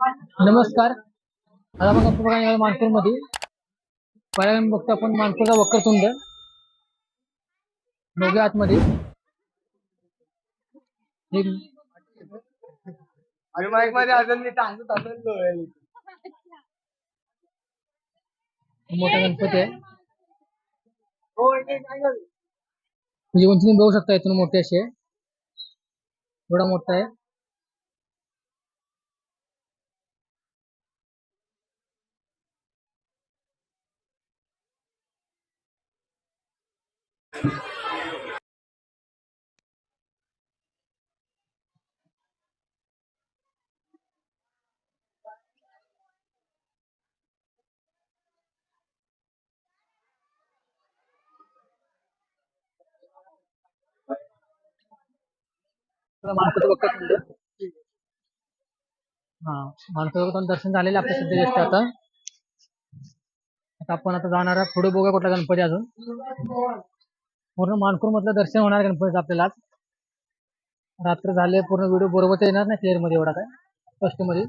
नमस्कार. आता मग आपण बघा मानपूरमध्ये पहिल्यांदा बघतो आपण मानपूरचा वक्रतुंड दोघे आतमध्ये. एक आणि माईकमध्ये अजून मी टांगत असेल मोठा गणपती आहे. हो? म्हणजे उंचीने बघू शकता इथून मोठे असे. थोडा मोठा आहे. वक्रतुंड हा वक्रतुंड दर्शन झालेलं आपल्या सध्या जस्ट आता. आता आपण आता जाणार आहे. पुढे बघूया कुठला गणपती अजून. पूर्ण मानपूर मधलं दर्शन होणार गणपतीचं आपल्याला आज. रात्र झाले पूर्ण व्हिडिओ बरोबर येणार नाही क्लिअरमध्ये एवढा काय. फर्स्टमध्ये.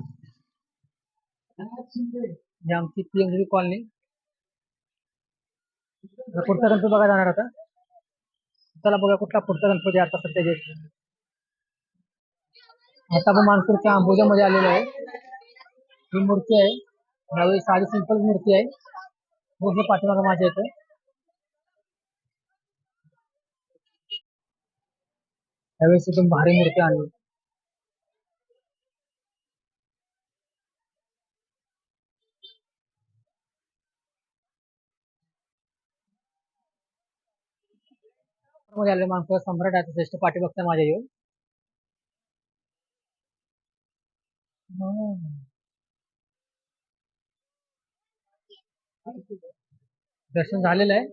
ही आमची पीएमजी कॉलनी पुढचा गणपती बघा जाणार आता. चला बघा कुठला पुढचा गणपती आता सध्या जे आता आपण मानपूरच्या आंबोजामध्ये आलेलो आहे. ही मूर्ती आहे. यावेळी साधी सिंपल मूर्ती आहे. पूर्ण पाठीमागा माझ्या येते यावेळेस एकदम भारी मूर्ती आणली. मध्ये आले माणसं सम्राट आहे श्रेष्ठ पाठीबघता माझ्या येऊन दर्शन झालेलं आहे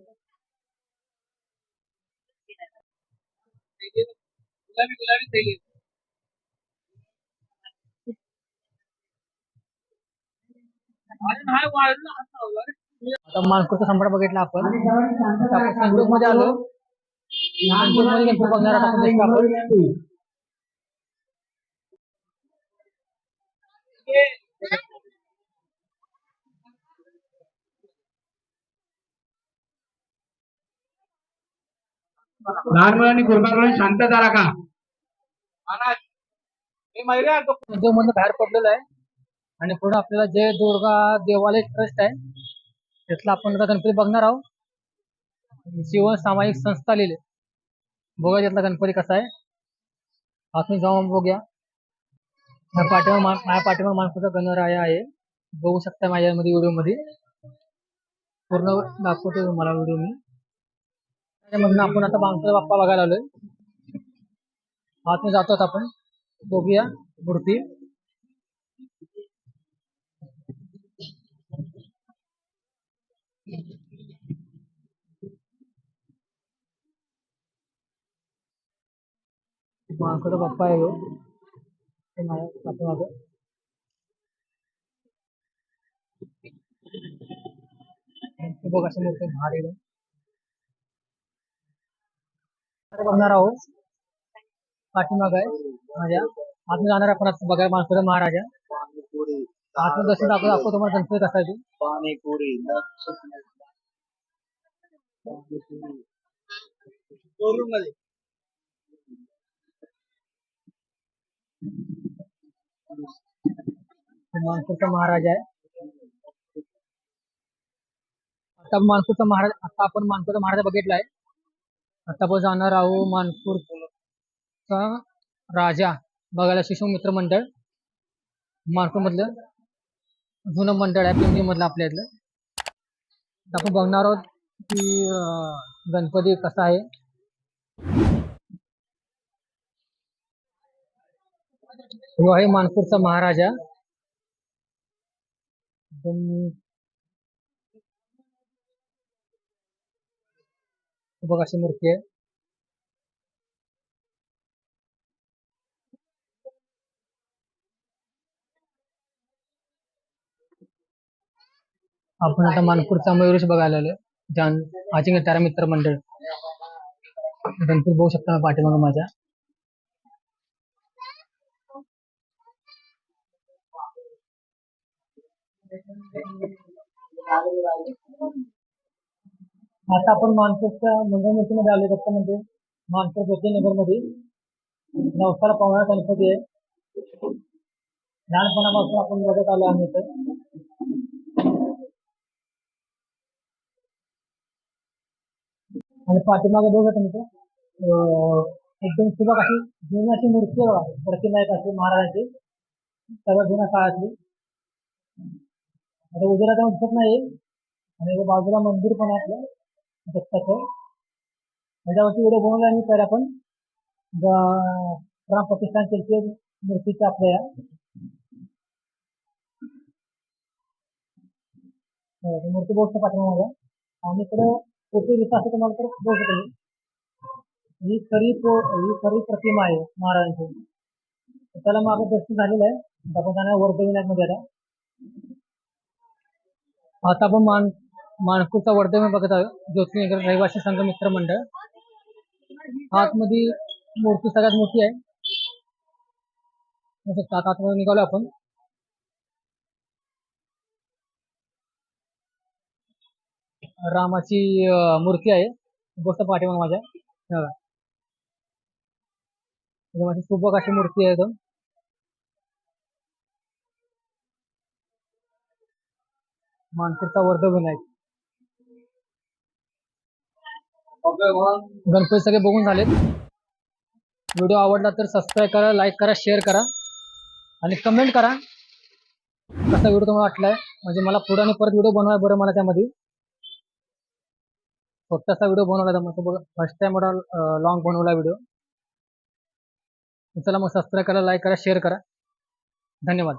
गुलाबी थैली. आता सम्राट बघितला आपण आता आपण मध्ये आलो बघणार आहोत आपण. लहान मुलांनी कृपा करून शांतता राखा अनाथ. हे माहिती आहे तो संजोग मधून बाहेर पडलेलो आहे आणि पुढे आपल्याला जय दुर्गा देवालय ट्रस्ट आहे त्यातला आपण आता गणपती बघणार आहोत. जीवन सामाजिक संस्था लिहिले. बघा त्यातला गणपती कसा आहे. आतून जाऊन बघूया. माझ्या पाठीवर माझ्या पाठीमाग माणसाचा गणराया आहे. बघू शकता माझ्यामध्ये व्हिडिओमध्ये. पूर्ण दाखवतो तुम्हाला व्हिडिओ मी. त्याच्यामधून आपण आता माणसाचा बाप्पा बघायला आलोय. आतून जातो आपण. बघूया मूर्ती. माणसाचा बाप्पा आहे ह्यो. ते माझ्या पाठीमागं. हे बघ भारी बघणार आहोत. पाठीमाग आहे माझ्या. आतून जाणार आपण आता बघायला माणसाचा महाराजा. पाणीपुरी आतून जसं दाखवतो दाखवतो तुम्हाला गणपती. पाणीपुरी मध्ये तो मानपूरचा आहे. आता मानपूरचा महाराज आता आपण मानपूरचा महाराज बघितला आहे आता आपण जाणार आहोत मानपूरचा राजा बघायला शिशु मित्र मंडळ. मानपूर मधलं जुनं मंडळ आहे पिंपरी मधलं आपल्या इथलं आता आपण बघणार आहोत की गणपती कसा आहे. तो आहे मानपूरचा महाराजा। एकदम बघ अशी मूर्ती आहे आपण आता मानपूरचा मयुरेश बघायला आलोय जान अजिंक्य तारा मित्र मंडळ गणपती बघू शकता पाठीमागं माझ्या आता आपण मानसच्या मंगळमूर्तीमध्ये आलो दत्त मानसर मानपूर ज्योतिनगरमध्ये नवसाला पावणा गणपती आहे. लहानपणापासून आपण बघत आलो आम्ही तर आणि पाठीमागे बघा तुमचं अं, एकदम सुबक अशी जुन्याची मूर्ती आहे बघा. प्रतिमा एक अशी महाराजाची. सर्व जुन्या काळातली. आता उजेडा जाऊन दिसत नाही. आणि बाजूला मंदिर पण आहे आपलं. दत्ताचं. त्याच्यावरती व्हिडिओ बनवला हो, आणि तर आपण प्राण प्रतिष्ठान केली मूर्तीची आपल्या मूर्ती बघू शकता मला आणि इकडे फोटो घेता असं तुम्हाला तर बघू शकता. ही खरी ही खरी प्रतिमा आहे महाराजांची. तर त्याला मागं दर्शन झालेलं आहे. आता आपण जाणार वर्धविनायकमध्ये आता. आता आपण मान मानपूरचा वर्धमान बघत आहोत. ज्योतिनगर रहिवासी संघ मित्र मंडळ. आतमध्ये मूर्ती सगळ्यात मोठी आहे. आता आतमध्ये निघालो आपण. रामाची मूर्ती आहे. गोष्ट पाठीमागे माझ्या. माझी सुबक अशी मूर्ती आहे एकदम. मानपूरचा वर्धविनायक गणपती सगळे बघून झालेत. व्हिडिओ आवडला तर सबस्क्राईब करा लाईक करा शेअर करा. आणि कमेंट करा कसा व्हिडिओ तुम्हाला वाटलाय. म्हणजे मला पुढे आणि परत व्हिडिओ बनवाय बरं मला त्यामध्ये. छोटासा व्हिडिओ बनवला मग फर्स्ट टाइम एवढा लॉंग बनवला व्हिडिओ चला मग सबस्क्राईब करा लाईक करा शेअर करा. धन्यवाद.